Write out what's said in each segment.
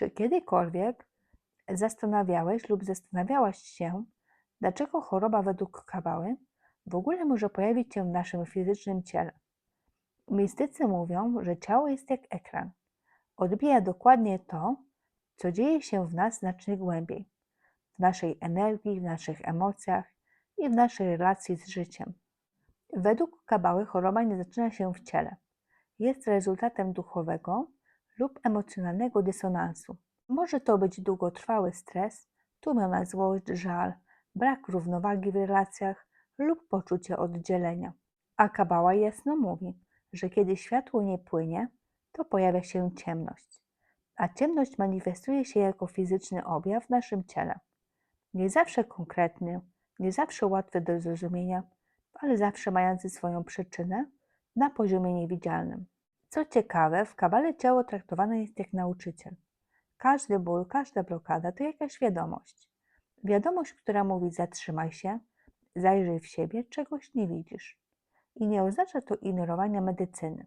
Czy kiedykolwiek zastanawiałeś lub zastanawiałaś się, dlaczego choroba według Kabały w ogóle może pojawić się w naszym fizycznym ciele? Mistycy mówią, że ciało jest jak ekran. Odbija dokładnie to, co dzieje się w nas znacznie głębiej, w naszej energii, w naszych emocjach i w naszej relacji z życiem. Według Kabały choroba nie zaczyna się w ciele. Jest rezultatem duchowego lub emocjonalnego dysonansu. Może to być długotrwały stres, tłumiona złość, żal, brak równowagi w relacjach lub poczucie oddzielenia. A Kabała jasno mówi, że kiedy światło nie płynie, to pojawia się ciemność. A ciemność manifestuje się jako fizyczny objaw w naszym ciele. Nie zawsze konkretny, nie zawsze łatwy do zrozumienia, ale zawsze mający swoją przyczynę na poziomie niewidzialnym. Co ciekawe, w kabale ciało traktowane jest jak nauczyciel. Każdy ból, każda blokada to jakaś wiadomość. Wiadomość, która mówi: zatrzymaj się, zajrzyj w siebie, czegoś nie widzisz. I nie oznacza to ignorowania medycyny.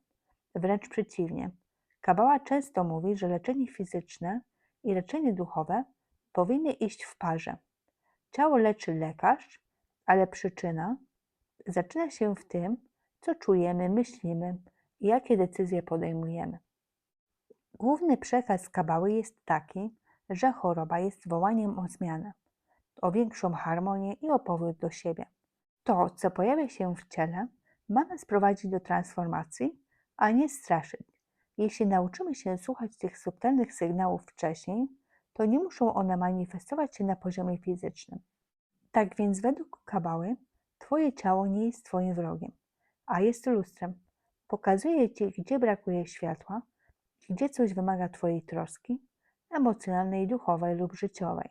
Wręcz przeciwnie. Kabała często mówi, że leczenie fizyczne i leczenie duchowe powinny iść w parze. Ciało leczy lekarz, ale przyczyna zaczyna się w tym, co czujemy, myślimy jakie decyzje podejmujemy. Główny przekaz kabały jest taki, że choroba jest wołaniem o zmianę, o większą harmonię i o powrót do siebie. To, co pojawia się w ciele, ma nas prowadzić do transformacji, a nie straszyć. Jeśli nauczymy się słuchać tych subtelnych sygnałów wcześniej, to nie muszą one manifestować się na poziomie fizycznym. Tak więc, według kabały, Twoje ciało nie jest Twoim wrogiem, a jest lustrem. Pokazuje Ci, gdzie brakuje światła, gdzie coś wymaga Twojej troski emocjonalnej, duchowej lub życiowej.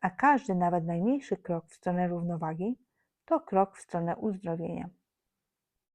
A każdy, nawet najmniejszy krok w stronę równowagi to krok w stronę uzdrowienia.